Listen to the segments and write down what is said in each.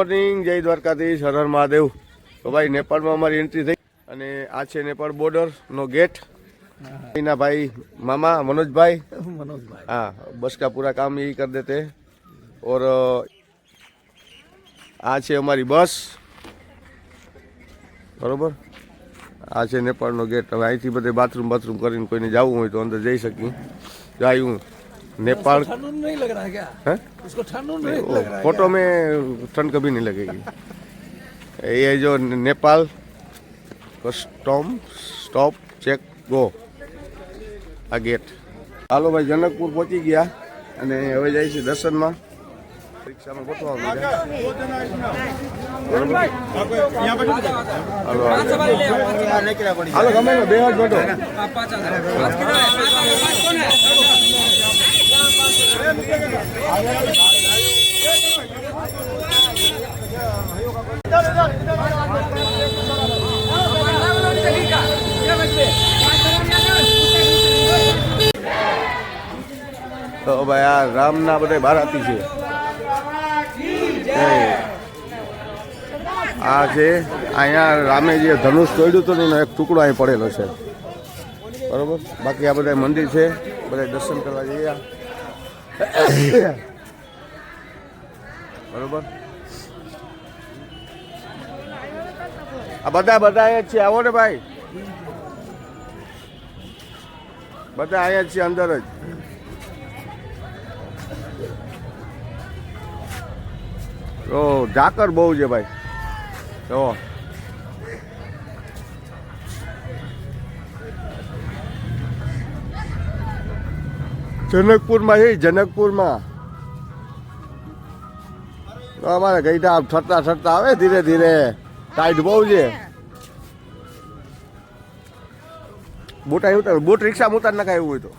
Morning જય દ્વારકાધીશ હર મહાદેવ. તો ભાઈ નેપાળમાં અમારી એન્ટ્રી થઈ. અને આ છે નેપાળ બોર્ડરનો ગેટ એના ભાઈ મામા મનોજભાઈ. હા બસ કા પૂરા કામ એ કરી દેતે ઓર આ છે અમારી બસ. બરોબર? આ છે નેપાળનો ગેટ હવે અહીંથી બધે બાથરૂમ બાથરૂમ કરીને કોઈને જવું હોય તો અંદર જઈ શકીએ. જાય હું. नेपाल ठंड नहीं लग रहा है क्या हैं उसको ठंड नहीं ओ, लग रहा है फोटो में ठंड कभी नहीं लगेगी ये जो Nepal custom stop check go આ ગેટ હાલો ભાઈ જનકપુર પહોંચી ગયા અને હવે જાય છે દર્શનમાં રિક્ષામાં ગોઠવા માંડ્યા. બરોબર? હાલો, હાલો. હાલો ગમે એમાં બે જ બેઠો તો ભાઈ, આ રામના બધા બારાતી છે. આ છે અહીંયા રામે જે ધનુષ તોડ્યું હતું એનો એક ટુકડો અહીં પડેલો છે. બરોબર? બાકી આ બધા મંદિર છે. બધા દર્શન કરવા જઈએ બરોબર? આ બધા બધા અહીંયા છે. આવો ને ભાઈ. બધા અહીંયા છે અંદર જ. તો ઝાકર બહુ છે ભાઈ. જો જનકપુરમાં છે જનકપુરમાં. અમારે ગઈડા ઠરતા ઠરતા આવે ધીરે ધીરે. ટાઈટ બહુ છે. બોટા ઉતાર બોટ રિક્ષા ઉતાર નાખાય એવું હોય તો.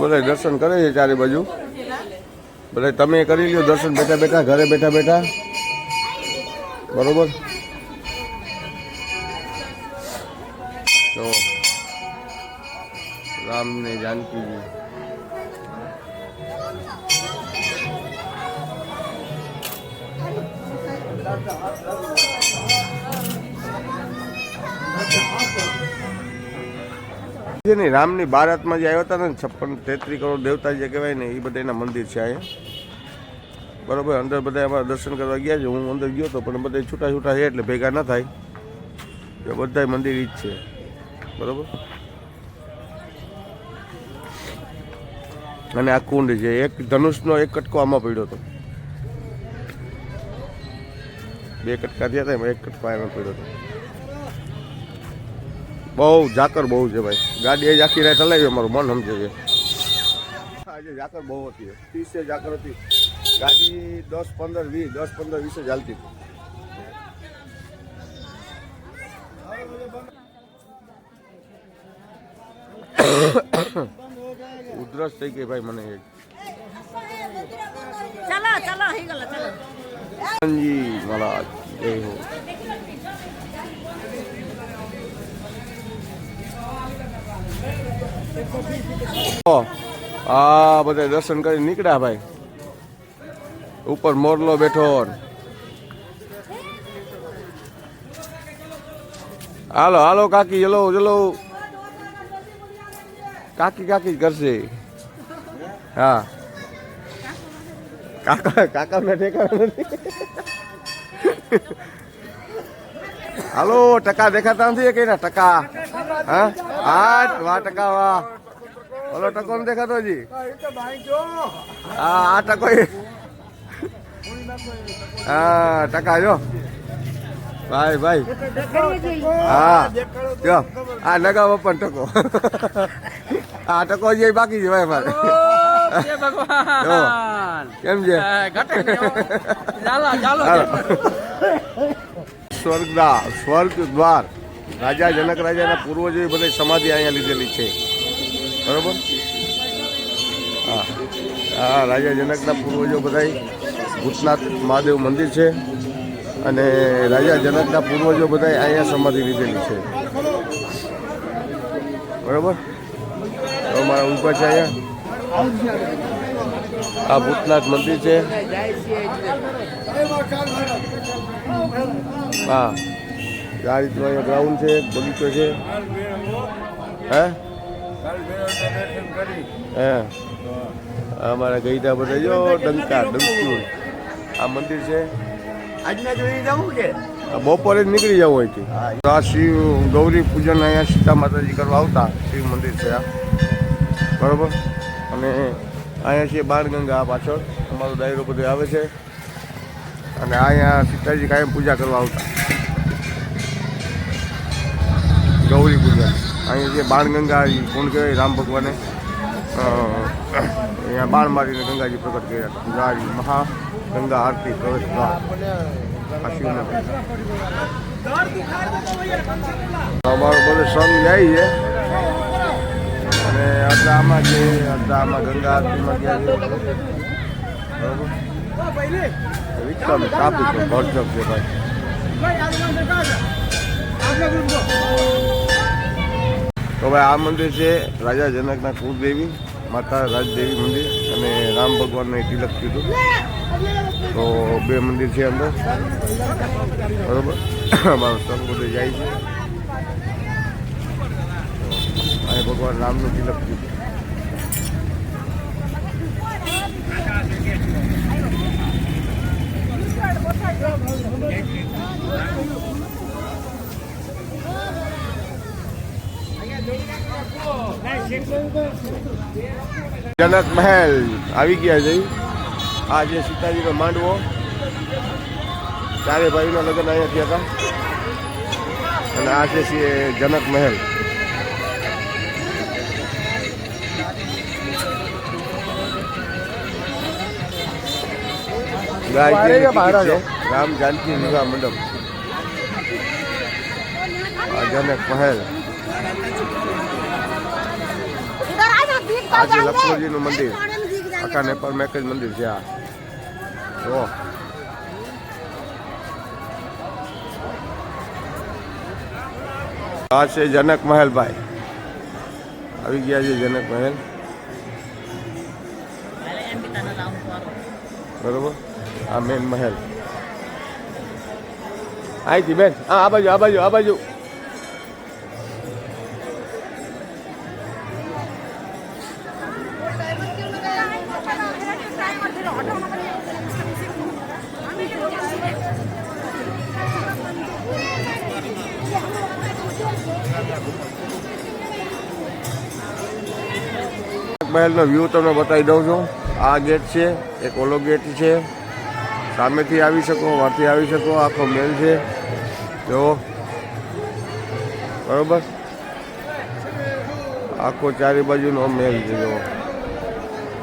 બધા દર્શન કરે છે ચારે બાજુ. બધા તમે કરી લ્યો દર્શન, બેઠા બેઠા, ઘરે બેઠા બેઠા. બરોબર? તો રામ ને જાનકીજી. છે ને રામની બારાતમાં જે આવ્યા હતા ને, છપ્પન તેત્રી કરોડ દેવતા જે કહેવાય ને એ બધા એના મંદિર છે અહીંયા. બરોબર, અંદર બધા અમારા દર્શન કરવા ગયા છે. હું અંદર ગયો હતો પણ બધા છૂટા છૂટા છે એટલે ભેગા ન થાય. એ બધા મંદિર ઈ જ છે. બરોબર? અને આ કુંડ છે. એક ધનુષનો એક કટકો આમાં પડ્યો હતો. બે કટકા થયા હતા એમાં એક કટકો આમાં પડ્યો હતો. बहु जाकर बहु है भाई गाड़ी ये जाकी रहे चले अमर मन हम जाइए आज जाकर बहु होती है तीस से जाकर होती गाड़ी दस पंद्रह बीस दस पंद्रह बीस से जलती थी उद्रस थे के भाई मने ये चला चला ही गला चला जी महाराज આ બધા દર્શન કરી નીકળ્યા ભાઈ. ઉપર મોરલો બેઠો હાલો હાલો કાકી ચલો ચલો કાકી કાકી કરશે. હા. કાકા કાકા મેં ઠેકાણા નથી. હાલો ટકા દેખાતા નથી કે ના ટકા? હા? હા વાહ ટકા વાહ. ઓલો ટકો નથી દેખાતો હજી? હા આ ટકો હા ટકા જો. ભાઈ ભાઈ. હા જો. આ લગાવો પણ ટકો. આ ટકો હજી બાકી છે ભાઈ મારે કેમ છે? સ્વર્ગદા સ્વર્ગ દ્વાર રાજા જનક રાજાના પૂર્વજોએ બધા સમાધિ અહીંયા લીધેલી છે. બરોબર? હા. હા રાજા જનકના પૂર્વજો બધા ભૂતનાથ મહાદેવ મંદિર છે અને રાજા જનકના પૂર્વજો બધા અહીંયા સમાધિ લીધેલી છે. બરાબર? તો મારા ઊભા છે અહીંયા. આ ભૂતનાથ મંદિર છે. હા. આ રીતનું અહીંયા ગ્રાઉન્ડ છે બગીચો છે. હે? હે. અમારા ગઈતા બધા જો ડંકા ડંકુર. આ મંદિર છે. આજના જોઈ જવું કે બપોરે જ નીકળી જવું અહીંથી. તો આ શિવ ગૌરી પૂજન અહીંયા સીતા માતાજી કરવા આવતા. શિવ મંદિર છે આ. બરોબર? અને અહીંયા છે બાણગંગા પાછળ. અમારો ડાયરો બધો આવે છે. અને અહીંયા સીતાજી કાયમ પૂજા કરવા આવતા. ગૌરી પૂજા. અહીંયા જે બાણગંગા કોણ કહેવાય? રામ ભગવાને? અહીંયા બાણ મારીને ગંગાજી પ્રગટ કર્યા ગંગાજી મહા ગંગા આરતી પ્રવેશ અમારો બધો સંઘ જાય છે. અને અડધામાં છે અડધામાં ગંગા આરતીમાં ગયા છે. વિક્રમ છે ભરજક છે ભાઈ તો ભાઈ આ મંદિર છે રાજા જનકના કુળદેવી, માતા રાજદેવી મંદિર અને રામ ભગવાનને તિલક કીધું તો બે મંદિર છે અંદર. બરોબર? સંઘ બધો જાય છે. અહીં ભગવાન રામનું તિલક કીધું જનક મહેલ આવી ગયા છે. આ જે સીતાજીનો માંડવો. ચારે ભાઈના લગ્ન અહીંયા થયા હતા. અને આ છે જનક મહેલ. રામ જાનકી વિવાહ મંડપ. અજાનક પહેલ આજે લક્ષ્મણજીનું મંદિર. આખા નેપાળમાં એક જ મંદિર છે આ. જો આ છે જનક મહેલ ભાઈ. આવી ગયા છે જનક મહેલ. બરોબર? આ મેન મહેલ. અહીંથી બેન હા આ બાજુ આ બાજુ આ બાજુ. મહેલનો વ્યૂ તમને બતાવી દઉં છું. આ ગેટ છે, એક ઓલો ગેટ છે. સામેથી આવી શકો વાથી આવી શકો, આખો મેલ છે. જુઓ બરોબર? આખો ચારે બાજુનો મેલ છે જુઓ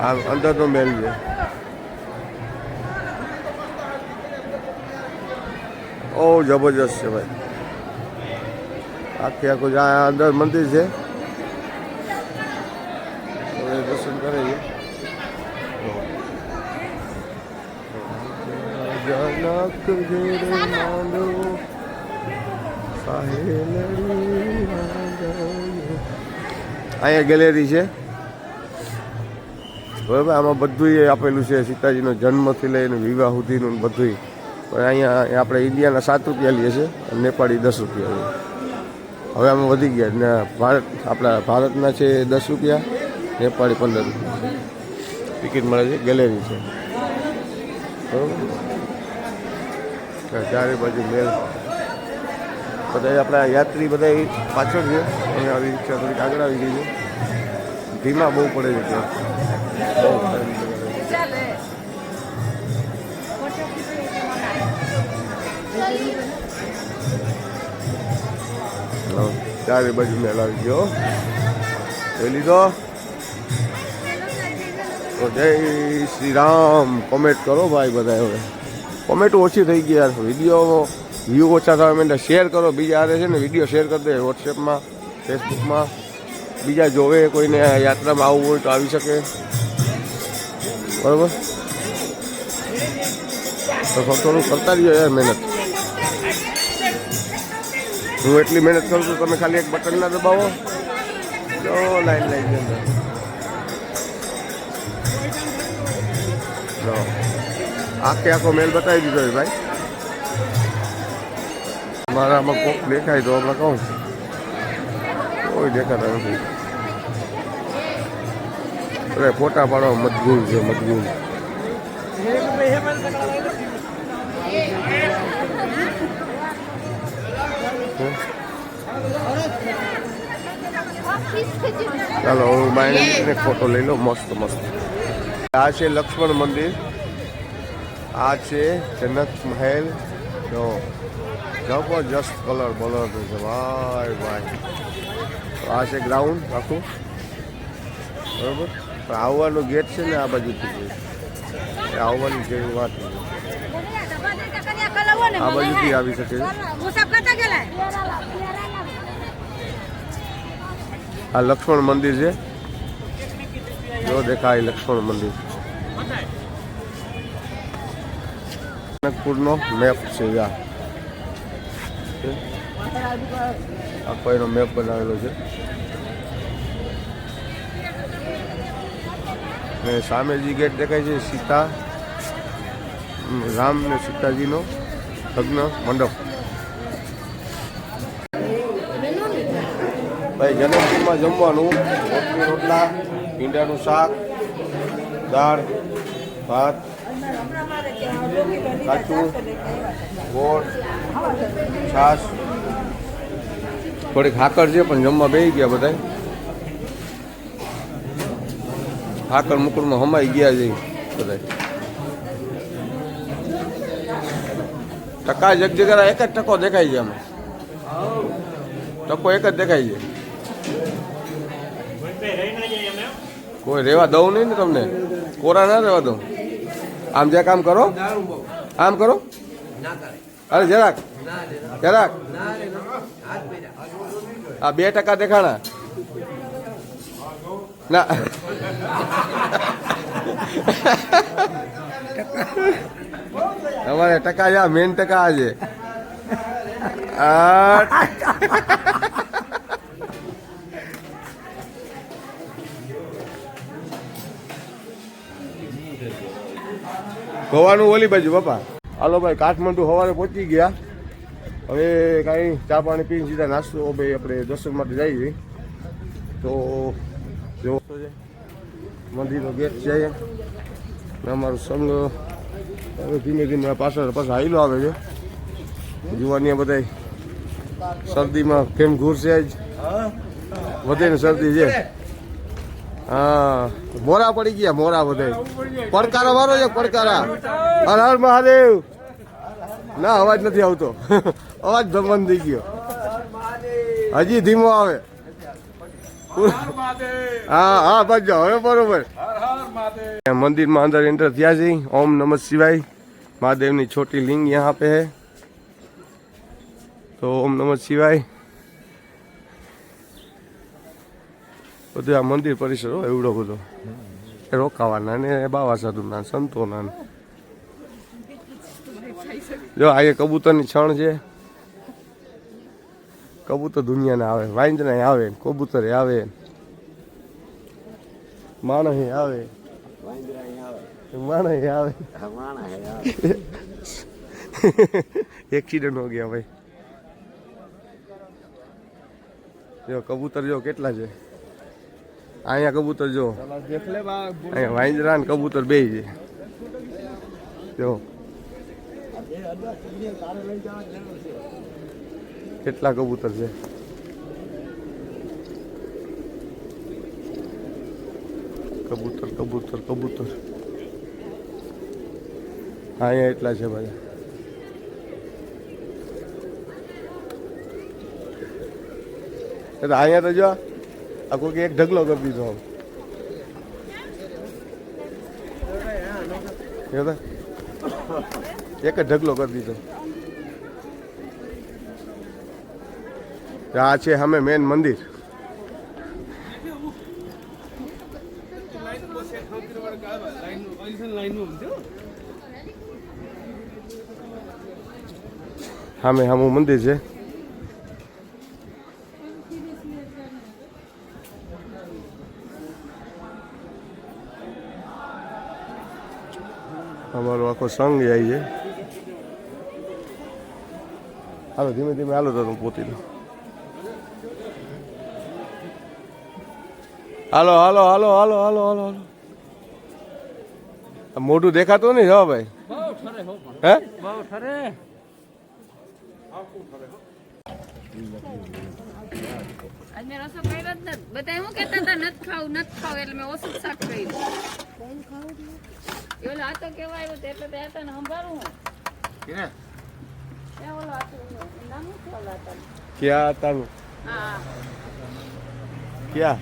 આ અંદરનો મેલ છે. ઓ જબરજસ્ત છે, ભાઈ. આખી આખું અંદર મંદિર છે હવે દર્શન કરે છે માંડવો. અહીંયા ગેલેરી છે. બરાબર, આમાં બધું આપેલું છે, સીતાજીનો જન્મથી લઈને વિવાહ સુધીનું બધું પણ અહીંયા આપણે ઇન્ડિયાના સાત રૂપિયા લઈએ છીએ અને નેપાળી દસ રૂપિયા લઈએ. હવે આમાં વધી ગયા. ને ભારત, આપણા ભારતના છે દસ રૂપિયા, નેપાળી પંદર રૂપિયા. ટિકિટ મળે છે, ગેલેરી છે. બરાબર? ચારે બાજુ મેલ. બધા આપણા યાત્રી બધા પાછળ છે. અહીંયા આવી રિક્ષા થોડીક આગળ આવી ગઈ છે. ધીમા બહુ પડે છે ત્યાં. બહુ સારી જગ્યા છે. હા, ચારે બાજુ મેલ આવી ગયો. જોઈ લીધો? તો જય શ્રી રામ. કોમેન્ટ કરો ભાઈ બધા હવે. કોમેન્ટ ઓછી થઈ ગઈ વીડિયો વ્યૂ ઓછા થવા માંડે. શેર કરો. બીજા આરે છે ને વીડિયો શેર કરી દે વોટ્સએપમાં ફેસબુકમાં બીજા જોવે કોઈને યાત્રામાં આવવું હોય તો આવી શકે. બરાબર? તો થોડું કરતા રહ્યો યાર મહેનત. હું એટલી મહેનત કરું છું, તમે ખાલી એક બટન ના દબાવો. જો લાઈન લાઈન આખે આખો મેલ બતાવી દીધો છે ભાઈ. મારામાં કોક દેખાય તો આપણે કહું કોઈ દેખાતા નથી. અરે ફોટા પાડવા મજબૂર છે મજબૂર. ચાલો હું બાઈને ફોટો લઈ લો મસ્ત મસ્ત. આ છે લક્ષ્મણ મંદિર. આ છે જનક મહેલ. જો, જબરજસ્ત કલર બલર છે. ભાઈ ભાઈ આ છે ગ્રાઉન્ડ આખું. બરોબર? પણ આવવાનું ગેટ છે ને આ બાજુથી એ આવવાની જેવી વાત. આ બાજુથી આવી શકે આ લક્ષ્મણ મંદિર છે. જો દેખાય લક્ષ્મણ મંદિર. જનકપુરનો મેપ છે યા. આખો એનો મેપ બનાવેલો છે. ને સામે જે ગેટ દેખાય છે સીતા રામ ને સીતાજીનો લગ્ન મંડપ. ભાઈ, જન્મદિનમાં જમવાનું, રોટલી, રોટલા, ભીંડાનું શાક, દાળ, ભાત કાચું ગોળ છાશ થોડીક હાકર છે, પણ જમવા બેસી ગયા બધા હાકર મુકુરમાં હમાઈ ગયા છે બધા ટકા જગ જગરા એક જ ટકો દેખાય છે અમે ટકો એક જ દેખાય છે. કોઈ રેવા દઉં નહીં ને તમને? કોરા ના રેવા દઉં? આમ જે કામ કરો. આમ કરો. અરે જરાક. જરાક. આ બે ટકા દેખાણા. ના. તમારે ટકા યા મેન ટકા આજે આઠ ગોવાનું ઓલી બાજુ બાપા હાલો ભાઈ, કાઠમંડુ સવારે પહોંચી ગયા. હવે કાંઈ ચા પાણી પીને સીધા નાસ્તો ભાઈ, આપણે દર્શન માટે જઈએ. તો જો, મંદિરનો ગેટ છે અમારો સંઘ, હવે ધીમે ધીમે પાછળ પાછળ હાઈલો આવે છે. જુવાની બધા શરદીમાં કેમ ઘૂરશે જ વધે શરદી છે. હા. મોરા પડી ગયા મોરા બધે પડકારો મારો છે પડકારા. હર હર મહાદેવ. ના અવાજ નથી આવતો. અવાજ ભગવાન થઈ ગયો. હજી ધીમો આવે. હા હા બસ હવે બરોબર. મંદિરમાં અંદર એન્ટર થયા છે ઓમ નમઃ શિવાય. મહાદેવની છોટી લિંગ યહાં પે હે તો ઓમ નમઃ શિવાય. બધું આ મંદિર પરિસર હોય એવડો બધો. એ રોકાવાના ને બાવા સાધુના સંતોના જો, આ એ કબૂતરની છણ છે. કબૂતર દુનિયાને આવે. વાંદરા આવે, કબૂતર આવે. માણસ આવે. માણસ આવે. એક્સિડન્ટ હો ગયા ભાઈ. જો, કબૂતર જો કેટલા છે? અહીંયા કબૂતર જો. અહીંયા વાંદરા ને કબૂતર બે છે. જો. કેટલા કબૂતર છે? કબૂતર કબૂતર કબૂતર. અહીંયા એટલા છે બધા એટલે અહીંયા તો જો. આ કોઈ એક ઢગલો કરી દીધો આમ. એક જ ઢગલો કરી દીધો. આ છે અમે મેન મંદિર. સામે સામું મંદિર છે. આખો સંગ જાય છે. હાલો, ધીમે ધીમે હાલો તો પોતી લઉં. હાલો હાલો હાલો હાલો હાલો હાલો હાલો. મોઢું દેખાતું નહીં, હા ભાઈ? હો? બધા હું કેતા હતા? નથી ખાવું નથી ખાવું. એટલે મેં ઓછું શાક કર્યું. ઓલો આતો કેવા આવ્યો તો એટલે તો હતા ને સંભાળું હું એ ઓલો આતો નામ શું છે ઓલા ક્યાં તારું હા. ક્યાં.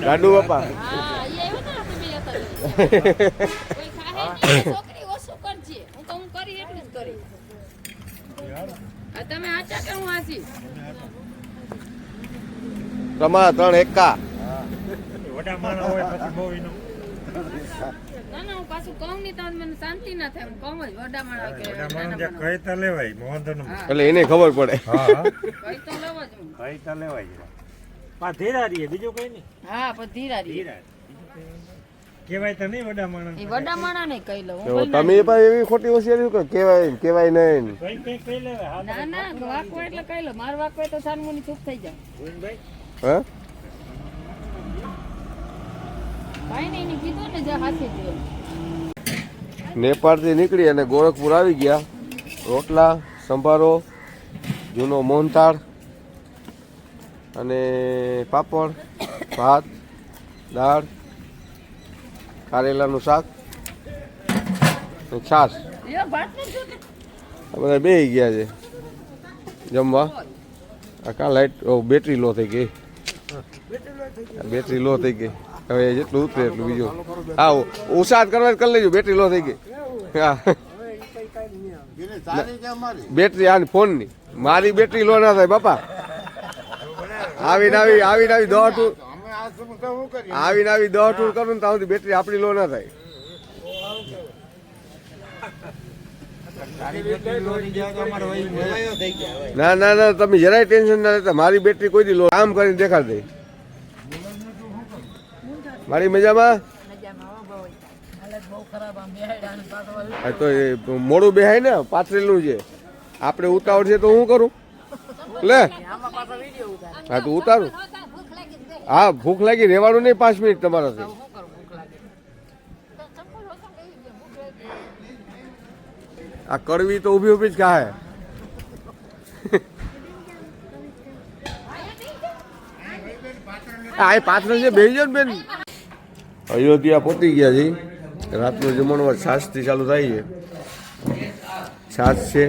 ગાડુ બાપા. હા એ આવ્યો ને આપણે બે હતા. કોઈ ખાહે છોકરી ઓછું કરજે હું તો હું કરી એટલું જ કરી. તમે આચા કે હું આચી તમારા ત્રણ એકા. ના ના હું પાછું કહું નહીં તો મને શાંતિ ના થાય. હું કહું જ વડા માણા કે જે કઈ તો લેવાય એટલે એને ખબર પડે. હા કઈ તો લવ જ કઈ તો લેવાય પા ધીરા રહીએ બીજું કઈ નહીં. હા પણ ધીરા કેવાય તો નહીં વડા માણસ એ વડા માણા કહી લઉં. તમે પણ એવી ખોટી હોશિયારી કે કેવાય ને, નહીં. કઈ કઈ કઈ લેવાય? ના ના વાંકવો એટલે કહી લો. માર વાંકવો તો સાનમુની ચૂપ થઈ જાય ભાઈ હે ભાઈ ને એને કીધું ને જે હાથે જોયું નેપાળથી નીકળી અને ગોરખપુર આવી ગયા. રોટલા સંભારો જૂનો મોહનથાળ અને પાપડ ભાત દાળ કારેલાનું શાક અને છાશ. બધા બે ગયા છે જમવા. આ કાં લાઈટ ઓ બેટરી લો થઈ ગઈ. બેટરી લો થઈ ગઈ. હવે જેટલું ઉતરે એટલું બીજું. હા ઉસાદ કરવા કરી લેજો, બેટરી લો થઈ ગઈ. હા. બેટરી આની ફોનની. મારી બેટરી લો ના થાય, બાપા. આવીને આવી આવીને આવી દોઢ ટૂર આવીને આવી દોઢ ટૂર કરું ને ત્યાં બેટરી આપણી લો ના થાય. ના ના ના, તમે જરાય ટેન્શન ના લેતા. મારી બેટરી કોઈ દી લો કામ કરીને દેખાડ દે. મારી મજામાં? હા તો મોડું બેહાય ને પાથરેલું છે. આપણે ઉતાવળ છે તો હું કરું? લે. હા તો ઉતારું. હા ભૂખ લાગી રહેવાનું નહીં પાંચ મિનિટ તમારાથી આ કડવી તો ઊભી ઊભી જ ખાય. આ પાત્ર છે બેસી જાઓ ને બેન. અયોધ્યા પહોંચી ગયા છે રાતનું જમણવાર છાશથી ચાલુ થાય છે. છાશ છે,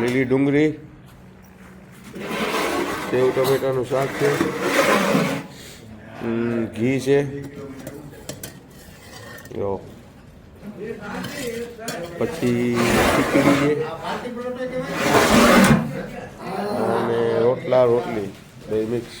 લીલી ડુંગળી, સેવ ટમેટાનું શાક છે ઘી છે. જો. પછી ખીચડી છે. અને રોટલા રોટલી, બે મિક્સ.